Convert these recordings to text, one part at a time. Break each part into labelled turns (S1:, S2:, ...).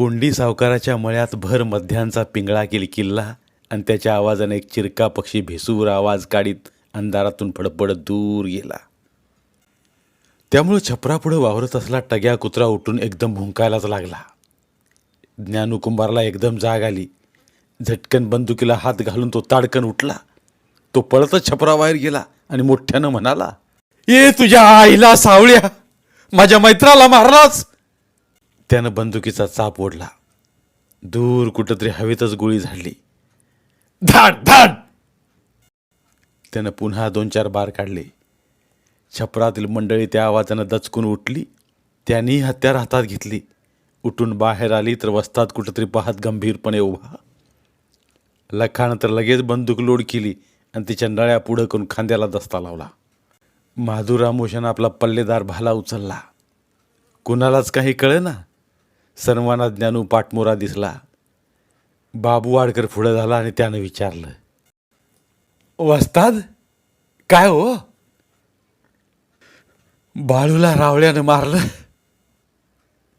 S1: कोंडी सावकाराच्या मळ्यात भर मध्यांचा पिंगळा केली किल्ला आणि त्याच्या आवाजाने एक चिरका पक्षी भेसूर आवाज काढीत अंधारातून फडफडत दूर गेला. त्यामुळं छपरापुढं वावरत असला टग्या कुत्रा उठून एकदम भुंकायलाच लागला. ज्ञानुकुंभारला एकदम जाग आली. झटकन बंदुकीला हात घालून तो ताडकन उठला. तो पळतच छपराबाहेर गेला आणि मोठ्यानं म्हणाला ये तुझ्या आईला सावळ्या. माझ्या मैत्राला मारलाच त्यानं बंदुकीचा चाप ओढला. दूर कुठंतरी हवेतच गोळी झाडली. धाड धाड! त्यानं पुन्हा दोन चार बार काढले. छपरातील मंडळी त्या आवाजानं दचकून उठली. त्यांनी हत्यार हातात घेतली. उठून बाहेर आली तर वस्तात कुठंतरी पाहत गंभीरपणे उभा. लखानं तर लगेच बंदूक लोड केली आणि तिच्या नळ्या पुढं करून खांद्याला दस्ता लावला. माधुरामोशानं आपला पल्लेदार भाला उचलला. कुणालाच काही कळे ना सर्वांना ज्ञानू पाठमोरा दिसला. बाबू वाडकर पुढं झाला आणि त्यानं विचारलं वस्ताद काय हो? बाळूला रावळ्यानं मारलं.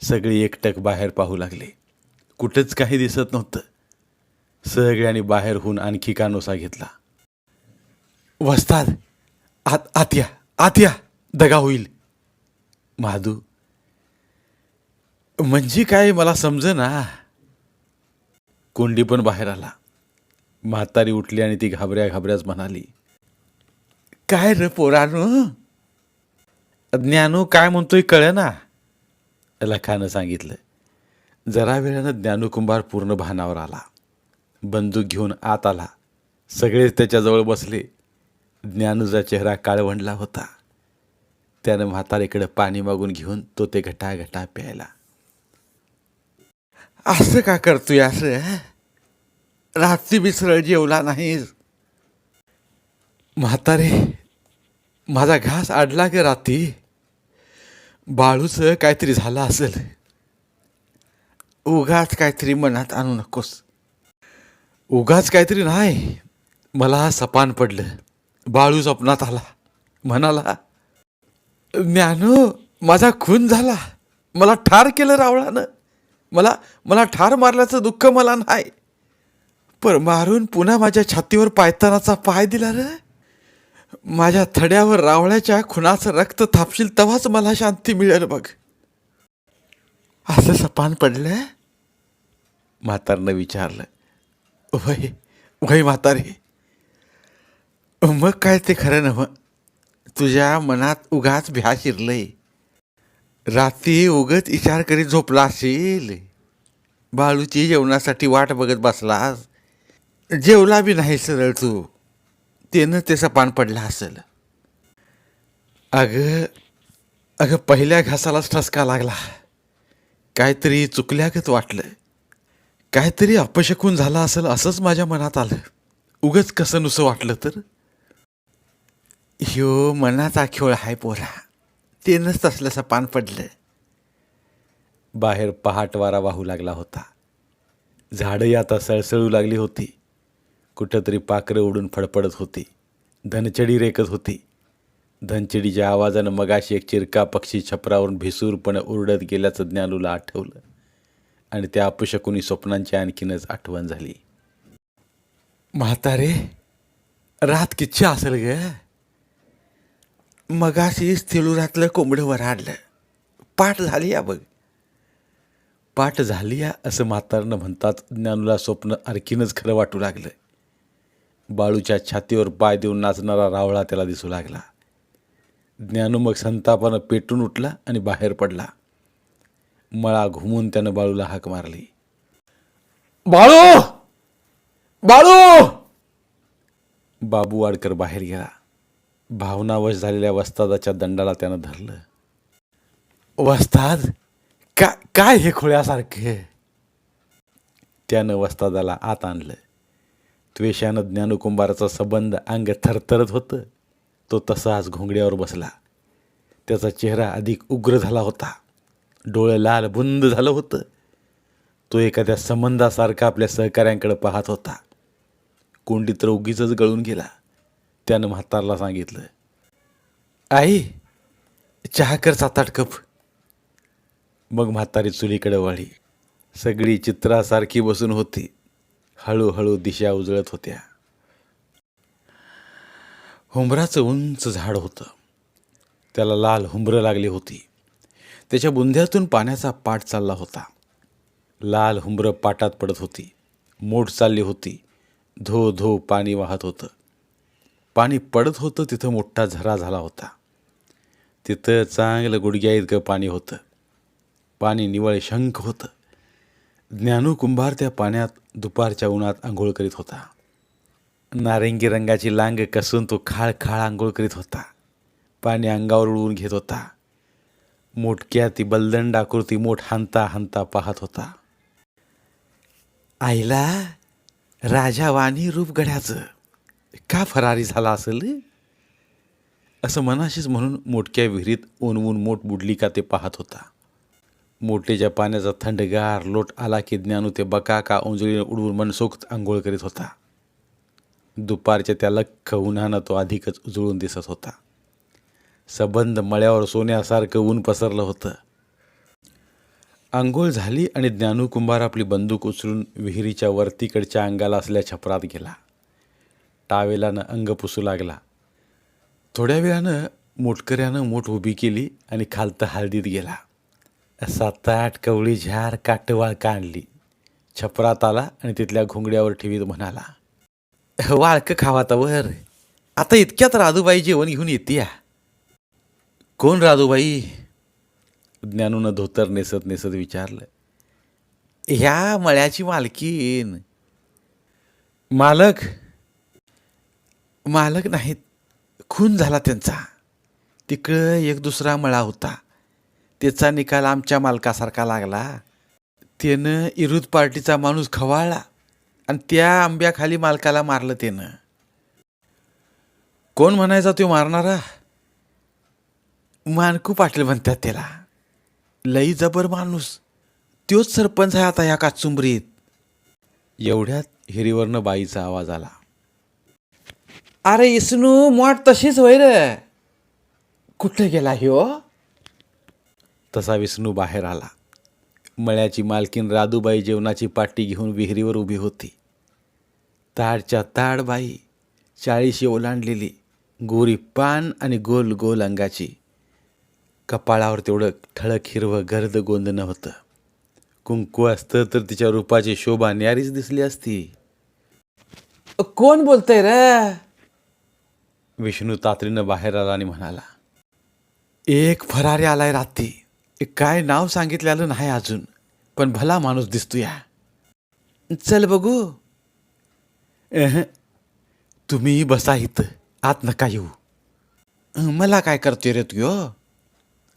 S1: सगळी एकटक बाहेर पाहू लागले. कुठंच काही दिसत नव्हतं. सगळ्यांनी बाहेर होऊन आणखी कानोसा घेतला. वस्ताद आत आत या आत या दगा होईल. महादू म्हणजे काय मला समज ना कोंडी पण बाहेर आला. म्हातारी उठली आणि ती घाबऱ्या घाबऱ्याच म्हणाली काय रे पोरानो? ज्ञानू काय म्हणतोय कळे ना लखानं सांगितलं. जरा वेळानं ज्ञानूकुंभार पूर्ण भानावर आला. बंदूक घेऊन आत आला. सगळेच त्याच्याजवळ बसले. ज्ञानूचा चेहरा काळवंडला होता. त्यानं म्हातारीकडे पाणी मागून घेऊन तो ते घटा घटा प्यायला. असं का करतोय असं रात्री मिसळ जेवला नाहीस म्हातारे माझा घास अडला की रात्री. बाळूचं काहीतरी झालं असेल. उगाच काहीतरी मनात आणू नकोस. उगाच काहीतरी नाही. मला सपान पडलं. बाळू स्वप्नात आला. म्हणाला ज्ञानो माझा खून झाला. मला ठार केलं रावळानं. मला मला ठार मारल्याचं दुःख मला नाही. पर मारून पुन्हा माझ्या छातीवर पायतानाचा पाय दिला रे. माझ्या थड्यावर रावळ्याच्या खुनाचं रक्त थापशील तेव्हाच मला शांती मिळेल बघ. असं सपान पडलं म्हातारनं विचारलं. वय वय म्हातारे. मग काय ते खरं नव्ह? तुझ्या मनात उगाच भ्या शिरलंय. रात्री उगत विचार करीत झोपला असेल. बाळूची जेवणासाठी वाट बघत बसलास जेवला बी नाही सरळ तू. त्यानं त्याचा पान पडला असेल. अगं अगं पहिल्या घासालाच ठसका लागला. काहीतरी चुकल्यागत वाटलं. काहीतरी अपशकून झालं असेल असंच माझ्या मनात आलं. उगच कसं नुसं वाटलं तर? ह्यो मनाचा खेळ आहे पोरा. तेनंच तसल्याचं पान पडलं बाहेर पहाट वारा वाहू लागला होता. झाडंही आता सळसळू लागली होती. कुठंतरी पाखरं उडून फडफडत होती. धनचडी रेकत होती. धनचडीच्या आवाजानं मगाशी एक चिरका पक्षी छपरावरून भिसूरपणे उरडत गेल्याचं ज्ञानूला आठवलं आणि त्या अपशकुनी स्वप्नांची आणखीनच आठवण झाली. म्हातारे रात किच्छा असेल ग? मगाशीच तिळुरातलं कोंबडं वराडलं पाठ झाली या बघ. पाठ झाली या असं म्हातारनं म्हणतात. ज्ञानूला स्वप्न आणखीनच खरं वाटू लागलं. बाळूच्या छातीवर पाय देऊन नाचणारा रावळा त्याला दिसू लागला. ज्ञानू मग संतापानं पेटून उठला आणि बाहेर पडला. मळा घुमून त्यानं बाळूला हाक मारली. बाळू! बाळू! बाबू वाडकर बाहेर गेला. भावनावश झालेल्या वस्तादाच्या दंडाला त्यानं धरलं. वस्ताद का काय हे खोळ्यासारखे? त्यानं वस्तादाला आत आणलं. त्वेषानं ज्ञानकुंभाराचा संबंध अंग थरथरत होतं. तो तसाच घोंगड्यावर बसला. त्याचा चेहरा अधिक उग्र झाला होता. डोळं लाल बुंद झालं होतं. तो एखाद्या संबंधासारखा आपल्या सहकाऱ्यांकडे पाहत होता. कोंडी तर उगीच गळून गेला. त्यानं म्हातारला सांगितलं आई चहा कर सात आठ कप. मग म्हातारी चुलीकडे वाढी सगळी चित्रासारखी बसून होती. हळूहळू दिशा उजळत होत्या. हुंबराचं उंच झाड होतं. त्याला लाल हुंबरं लागली होती. त्याच्या बुंध्यातून पाण्याचा पाट चालला होता. लाल हुंबरं पाटात पडत होती. मोठ चालली होती. धो धो पाणी वाहत होतं. पाणी पडत होतं तिथं मोठा झरा झाला होता. तिथं चांगलं गुडघ्या इतकं पाणी होतं. पाणी निवळ शंख होतं. ज्ञानूकुंभार त्या पाण्यात दुपारच्या उन्हात आंघोळ करीत होता. नारंगी रंगाची लांग कसून तो खाळ खाळ आंघोळ करीत होता. पाणी अंगावर उडवून घेत होता. मोठक्या ती बलदंड आकृती मोठ हांता हांता पाहत होता. आईला राजा वाणी रूपगड्याचं का फरारी झाला असेल असं मनाशीच म्हणून मोठक्या विहिरीत ओनवून मोठ बुडली का ते पाहत होता. मोठेच्या पाण्याचा थंडगार लोट आला की ज्ञानू ते बका का उंजळीने उडवून मनसोक्त आंघोळ करीत होता. दुपारच्या त्या लख्ख उन्हानं तो अधिकच उजळून दिसत होता. सबंध मळ्यावर सोन्यासारखं ऊन पसरलं होतं. आंघोळ झाली आणि ज्ञानू कुंभार आपली बंदूक उचलून विहिरीच्या वरतीकडच्या अंगाला असल्या छपरात गेला. टावेलानं अंग पुसू लागला. थोड्या वेळानं मोटकऱ्यानं मोठ उभी केली आणि खालतं हळदीत गेला. सात आठ कवळी झार काटवाळ काढली. छपरात आला आणि तिथल्या घोंगड्यावर ठेवीत म्हणाला वाळकं खावाता वर. आता इतक्यात राधूबाई जेवण घेऊन येते या कोण राधूबाई? ज्ञानूनं धोतर नेसत नेसत विचारलं. ह्या मळ्याची मालकीन. मालक? मालक नाहीत. खून झाला त्यांचा. तिकडं एक दुसरा मळा होता. त्याचा निकाल आमच्या मालकासारखा लागला. त्यानं इरुद पार्टीचा माणूस खवाळला आणि त्या आंब्याखाली मालकाला मारलं त्यानं. कोण म्हणायचा तो मारणारा? मानकू पाटील म्हणतात त्याला. लई जबर माणूस. तोच सरपंच आहे आता ह्या काचुंबरीत. एवढ्यात हिरीवरनं बाईचा आवाज आला. अरे इसनू मोठ तशीच होय रे. कुठं गेला ह्यो? तसा विष्णू बाहेर आला. मळ्याची मालकीन राधूबाई जेवणाची पाटी घेऊन विहिरीवर उभी होती. ताडच्या ताड बाई चाळीशी ओलांडलेली गोरी पान आणि गोल गोल अंगाची. कपाळावर तेवढं ठळक हिरवं गर्द गोंदणं होतं. कुंकू असतं तर तिच्या रूपाची शोभा न्यारीच दिसली असती. कोण बोलतंय रे? विष्णू तातडीनं बाहेर आला आणि म्हणाला एक फरारी आलाय रात्री. काय नाव सांगितलेलं नाही अजून पण भला माणूस दिसतो या चल बघू. तुम्ही बसा इथं आत नका येऊ. मला काय करते रे तू हो?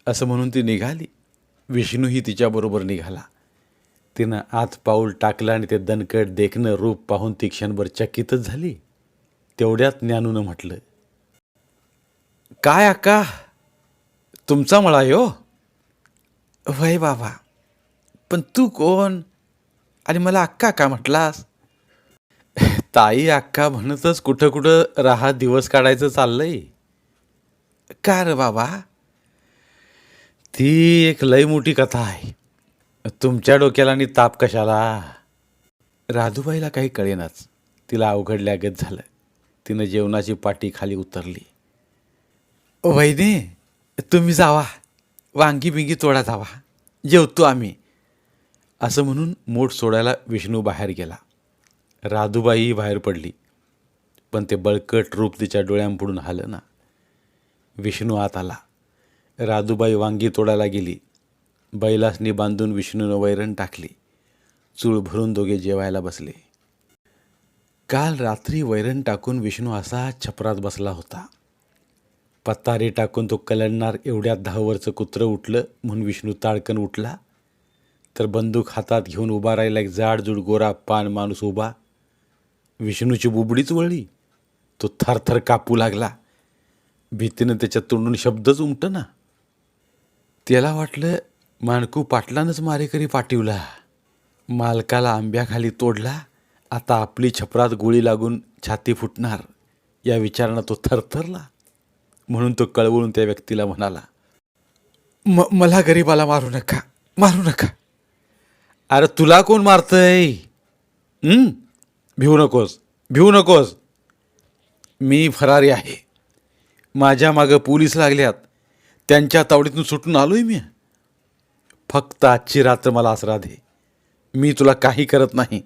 S1: असं म्हणून ती निघाली. विष्णूही तिच्याबरोबर निघाला. तिनं आत पाऊल टाकलं आणि ते दणकट देखणं रूप पाहून ती क्षणभर चकितच झाली. तेवढ्यात ज्ञानूनं म्हटलं काय अक्का? तुमचा मळा यो हो. वय बाबा. पण तू कोण? आणि मला अक्का का म्हटलास? ताई अक्का म्हणतच कुठं कुठं राहा दिवस काढायचं चाललंय. का रे बाबा? ती एक लई मोठी कथा आहे. तुमच्या डोक्याला आणि ताप कशाला? राधूबाईला काही कळेनाच. तिला अवघडल्यागत झालं. तिनं जेवणाची पाटी खाली उतरली. वैने तुम्ही जावा. वांगी बिंगी तोडा जावा. जेवतो आम्ही. असं म्हणून मोठ सोडायला विष्णू बाहेर गेला. राधूबाई बाहेर पडली. पण ते बळकट रूप तिच्या डोळ्यांपुढून आलं ना. विष्णू आत आला. राधूबाई वांगी तोडायला गेली. बैलासनी बांधून विष्णूनं वैरण टाकली. चूळ भरून दोघे जेवायला बसले. काल रात्री वैरण टाकून विष्णू असा छपरात बसला होता. पत्तारे टाकून तो कलडणार एवढ्यात दहावरचं कुत्रं उठलं म्हणून विष्णू ताडकन उठला. तर बंदूक हातात घेऊन उभा राहिला एक जाडजूड गोरा पान माणूस उभा. विष्णूची बुबडीच वळली. तो थरथर कापू लागला. भीतीनं त्याच्या तोंडून शब्दच उमटना. त्याला वाटलं माणकू पाटलानंच मारेकरी पाठवला. मालकाला आंब्याखाली तोडला. आता आपली छपरात गोळी लागून छाती फुटणार. या विचारानं तो थरथरला. म्हणून तो कळवळून त्या व्यक्तीला म्हणाला म मला गरीबाला मारू नका मारू नका. अरे तुला कोण मारतय? भिवू नकोस भिवू नकोस. मी फरारी आहे. माझ्या मागं पोलीस लागल्यात. त्यांच्या तावडीतून सुटून आलोय मी. फक्त आजची रात्र मला आसरा दे. मी तुला काही करत नाही.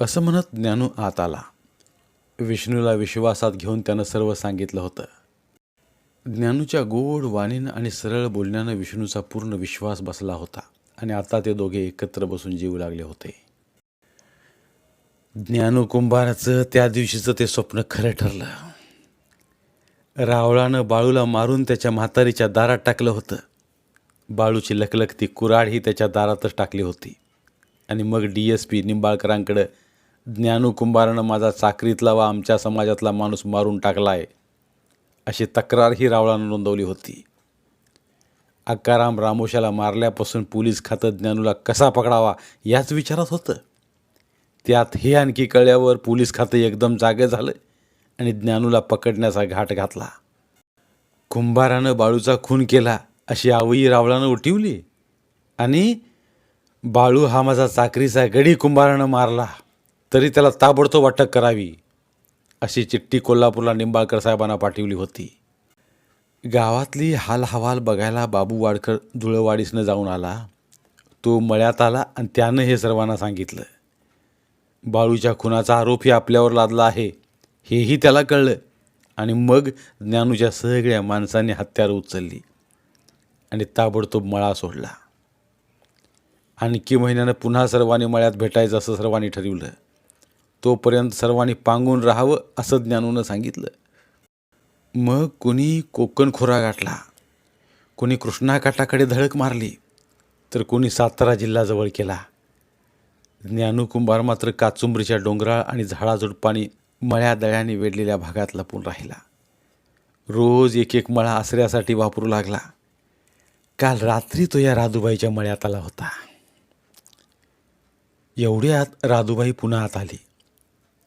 S1: असं म्हणत ज्ञानू आत आला. विष्णूला विश्वासात घेऊन त्यानं सर्व सांगितलं होतं. ज्ञानूच्या गोड वाणीनं आणि सरळ बोलण्यानं विष्णूचा पूर्ण विश्वास बसला होता आणि आता ते दोघे एकत्र बसून जीव लागले होते. ज्ञानू कुंभाराचं त्या दिवशीचं ते स्वप्न खरं ठरलं. रावळानं बाळूला मारून त्याच्या म्हातारीच्या दारात टाकलं होतं. बाळूची लखलखती कुऱ्हाड ही त्याच्या दारातच टाकली होती. आणि मग डी एस पी निंबाळकरांकडं ज्ञानू कुंभारानं माझा चाकरीतला व आमच्या समाजातला माणूस मारून टाकला आहे अशी तक्रार ही रावळानं नोंदवली होती. अक्काराम रामोशाला मारल्यापासून पोलीस खातं ज्ञानूला कसा पकडावा याच विचारात होतं. त्यात हे आणखी कळल्यावर पोलीस खातं एकदम जागे झालं आणि ज्ञानूला पकडण्याचा घाट घातला. कुंभारानं बाळूचा खून केला अशी आवई रावळानं उठिवली आणि बाळू हा माझा चाकरीचा गडी कुंभारानं मारला. तरी त्याला ताबडतोब अटक करावी अशी चिठ्ठी कोल्हापूरला निंबाळकर साहेबांना पाठवली होती. गावातली हालहवाल बघायला बाबू वाडकर धुळवाडीसनं जाऊन आला. तो मळ्यात आला आणि त्यानं हे सर्वांना सांगितलं. बाळूच्या खुनाचा आरोपही आपल्यावर लादला आहे हेही त्याला कळलं आणि मग ज्ञानूच्या सगळ्या माणसांनी हत्यार उचलली आणि ताबडतोब मळा सोडला. आणखी महिन्यानं पुन्हा सर्वांनी मळ्यात भेटायचं असं सर्वांनी ठरवलं. तोपर्यंत सर्वांनी पांगून राहावं असं ज्ञानूनं सांगितलं. मग कोणी कोकण खोरा गाठला? कोणी कृष्णाकाठाकडे धडक मारली? तर कोणी सातारा जिल्हा जवळ केला? ज्ञानू कुंभार मात्र काचुंबरीच्या डोंगराळ आणि झाडाझुडपाणी मळ्या दळ्याने वेढलेल्या भागात लपून राहिला. रोज एक एक मळा आसऱ्यासाठी वापरू लागला. काल रात्री तो या राधूबाईच्या मळ्यात आला होता. एवढ्यात राधूबाई पुन्हा आत आली.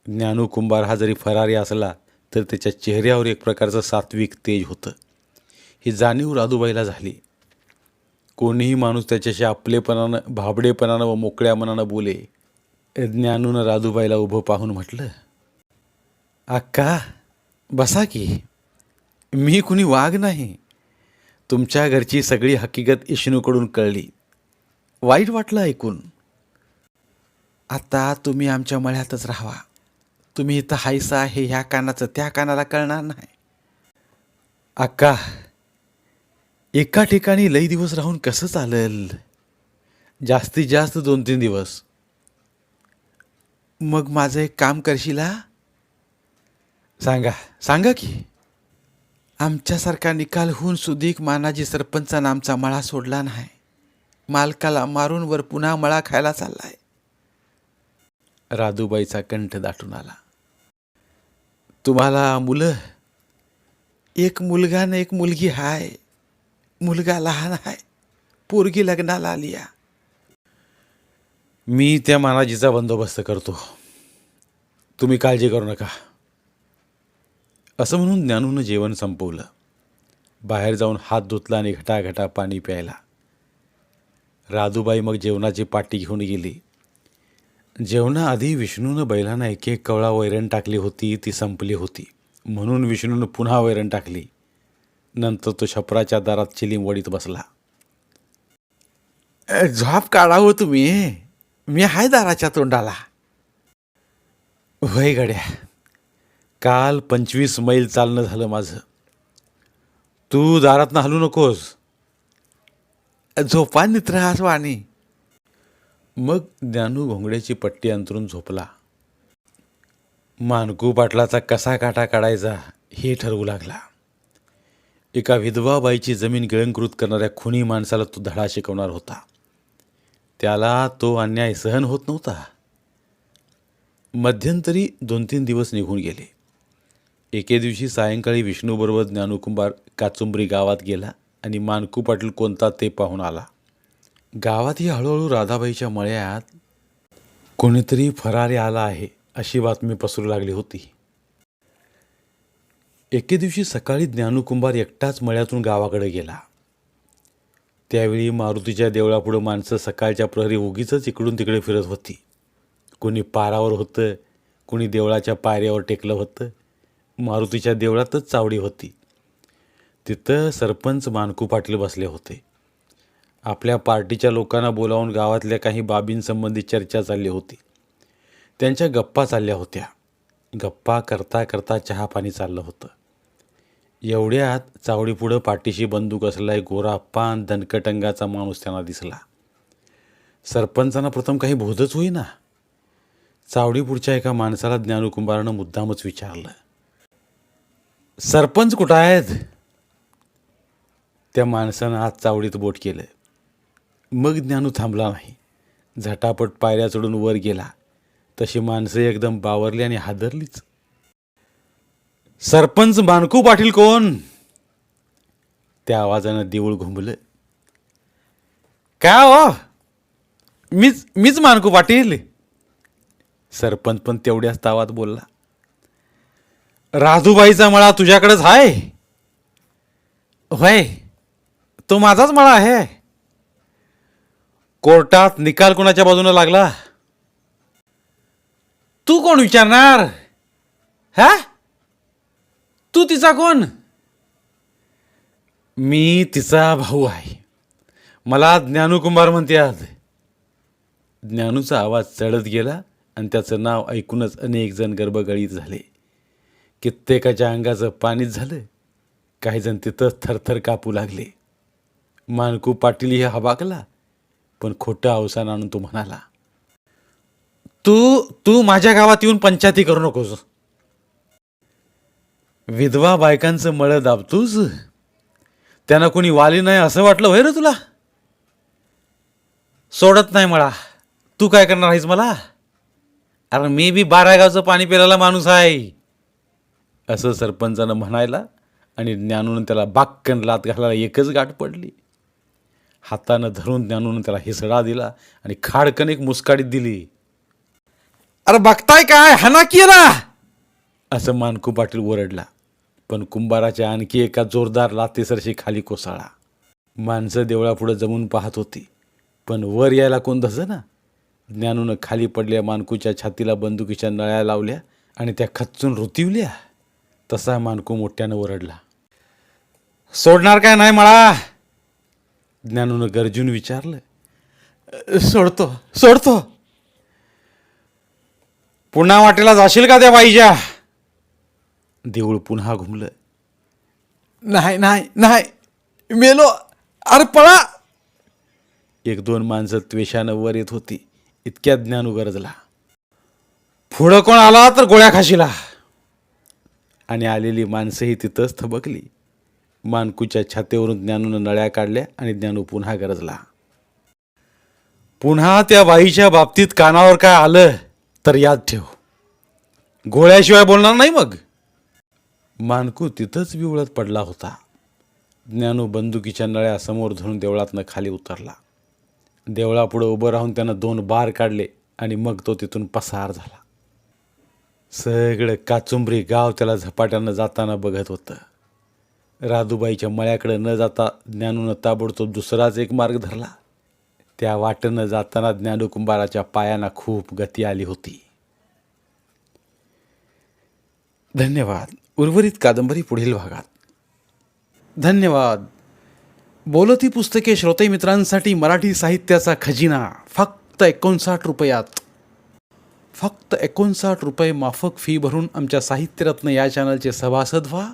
S1: ज्ञानू कुंभार हा जरी फरारी असला तर त्याच्या चेहऱ्यावर एक प्रकारचं सात्विक तेज होतं. ही जाणीव राधूबाईला झाली. कोणीही माणूस त्याच्याशी आपलेपणानं भाबडेपणानं व मोकळ्या मनानं बोले ज्ञानूनं राधूबाईला उभं पाहून म्हटलं अक्का बसा की. मी कुणी वाघ नाही. तुमच्या घरची सगळी हकीकत इष्णूकडून कळली. वाईट वाटलं ऐकून. आता तुम्ही आमच्या मळ्यातच राहावा. तुम्ही इथं हायसा आहे ह्या कानाचं त्या कानाला कळणार नाही. अक्का एका ठिकाणी लई दिवस राहून कसं चालेल? जास्तीत जास्त दोन तीन दिवस. मग माझं एक काम करशीला? सांगा. सांगा की आमच्यासारखा निकाल होऊन सुदीक मानाजी सरपंचानं आमचा मळा सोडला नाही. मालकाला मारून वर पुन्हा मळा खायला चाललाय. राधूबाईचा कंठ दाटून आला. तुम्हाला मुलं? एक मुलगा न एक मुलगी हाय. मुलगा लहान आहे पोरगी लग्नाला आली या. मी त्या मानाजीचा बंदोबस्त करतो. तुम्ही काळजी करू नका. असं म्हणून ज्ञानूनं जेवण संपवलं. बाहेर जाऊन हात धुतला आणि घटाघटा पाणी प्यायला. राधूबाई मग जेवणाची पाटी घेऊन गेली. जेवणाआधी विष्णूनं बैलांना एक एक कवळा वैरण टाकली होती ती संपली होती. म्हणून विष्णूनं पुन्हा वैरण टाकली. नंतर तो छपराच्या दारात चिलीम वडीत बसला झोप काढा काढावं तुम्ही. मी हाय दाराच्या तोंडाला. वय गड्या. काल पंचवीस मैल चालणं झालं माझं. तू दारातनं हलू नकोस. झोपा नित्रास वाणी मग ज्ञानू घोंगड्याची पट्टी अंतरून झोपला. मानकू पाटलाचा कसा काटा काढायचा हे ठरवू लागला. एका विधवा बाईची जमीन गिळंकृत करणाऱ्या खुनी माणसाला तो धडा शिकवणार होता. त्याला तो अन्याय सहन होत नव्हता. मध्यंतरी दोन तीन दिवस निघून गेले. एके दिवशी सायंकाळी विष्णूबरोबर ज्ञानकुंभार काचुंबरी गावात गेला आणि मानकू पाटील कोणता ते पाहून आला. गावातही हळूहळू राधाबाईच्या मळ्यात कोणीतरी फरारी आला आहे अशी बातमी पसरू लागली होती. एके दिवशी सकाळी ज्ञानकुंभार एकटाच मळ्यातून गावाकडे गेला. त्यावेळी मारुतीच्या देवळापुढं माणसं सकाळच्या प्रहरी उगीच इकडून तिकडे फिरत होती. कोणी पारावर होतं कोणी देवळाच्या पायऱ्यावर टेकलं होतं. मारुतीच्या देवळातच चावडी होती. तिथं सरपंच मानकू पाटील बसले होते. आपल्या पार्टीच्या लोकांना बोलावून गावातल्या काही बाबींसंबंधी चर्चा चालली होती. त्यांच्या गप्पा चालल्या होत्या. गप्पा करता करता चहापाणी चाललं होतं. एवढ्यात चावडीपुढं पाठीशी बंदूक असलेला एक गोरा पान दणकटंगाचा माणूस त्यांना दिसला. सरपंचांना प्रथम काही बोधच होईना. चावडीपुढच्या एका माणसाला ज्ञानकुंभारानं मुद्दामच विचारलं. सरपंच कुठं आहेत? त्या माणसानं आज चावडीत बोट केलं. मग ज्ञानू थांबला नाही. झटापट पायऱ्या चढून वर गेला. तशी माणसं एकदम बावरली आणि हादरलीच. सरपंच मानकू पाटील कोण? त्या आवाजानं देऊळ घुंबलं. काय हो? मीच मीच मानकू पाटील? सरपंच पण तेवढ्याच तावात बोलला. राधूबाईचा मळा तुझ्याकडेच आहे होय तो माझाच मळा आहे. कोर्टात निकाल कोणाच्या बाजूने लागला? तू कोण विचारणार? हा? तू तिचा कोण? मी तिचा भाऊ आहे. मला ज्ञानूकुमार म्हणते आज ज्ञानूचा आवाज चढत गेला आणि त्याचं नाव ऐकूनच अनेक जण गर्भगळीत झाले. कित्येकाच्या अंगाचं पाणीच झालं. काही जण तिथंच थरथर कापू लागले. मानकू पाटील हे हबाकला. पण खोटं अवसान आणून तो म्हणाला. तू तू माझ्या गावात येऊन पंचायती करू नकोस. विधवा बायकांचं मळं दाबतूस? त्यांना कोणी वाली नाही असं वाटलं होय रे तुला? सोडत नाही मला. तू काय करणार आहेस मला? अरे मी बी बारा गावचं पाणी पिरायला माणूस आहे. असं सरपंचानं म्हणायला आणि ज्ञानून त्याला बाक्कन लात घालायला एकच गाठ पडली. हातानं धरून ज्ञानून त्याला हिसडा दिला आणि खाडकन एक मुस्काडीत दिली. अरे बघताय काय? हना केला असं मानकू पाटील ओरडला. पण कुंभाराच्या आणखी एका जोरदार लातेसरशी खाली कोसळला. माणसं देवळापुढं जमून पाहत होती. पण वर यायला कोण धसं ना? ज्ञानूनं खाली पडल्या मानकूच्या छातीला बंदुकीच्या नळ्या लावल्या आणि त्या खच्चून रुतिवल्या. तसा मानकू मोठ्यानं ओरडला. सोडणार काय नाही मला? ज्ञानूनं गरजून विचारलं. "अ, सोडतो. सोडतो. पुन्हा वाटेला जाशील का त्या बाईच्या? देऊळ पुन्हा घुमलं. नाही नाही नाही. मेलो. अरे पळा. एक दोन माणसं त्वेषानं वर येत होती. इतक्यात ज्ञानू गरजला. पुढं कोण आला तर गोळ्या खाशीला. आणि आलेली माणसंही तिथंच थबकली. मानकूच्या छातीवरून ज्ञानूनं नळ्या काढल्या आणि ज्ञानू पुन्हा गरजला. पुन्हा त्या बाईच्या बाबतीत कानावर काय आलं तर याद ठेव. गोळ्याशिवाय बोलणार नाही मग. मानकू तिथंच विवळत पडला होता. ज्ञानू बंदुकीच्या नळ्या समोर धरून देवळातनं खाली उतरला. देवळापुढं उभं राहून त्यानं दोन बार काढले आणि मग तो तिथून पसार झाला. सगळं काचुंबरी गाव त्याला झपाट्यानं जाताना बघत होतं. राधूबाईच्या मळ्याकडे न जाता ज्ञानूनं ताबडतोब दुसराच एक मार्ग धरला. त्या वाटेनं जाताना ज्ञानकुंभाराच्या पायांना खूप गती आली होती. धन्यवाद. उर्वरित कादंबरी पुढील भागात. धन्यवाद. बोलती पुस्तके श्रोते मित्रांसाठी मराठी साहित्याचा खजिना. फक्त एकोणसाठ रुपयात. फक्त एकोणसाठ रुपये माफक फी भरून आमच्या साहित्यरत्न या चॅनलचे सभासद व्हा.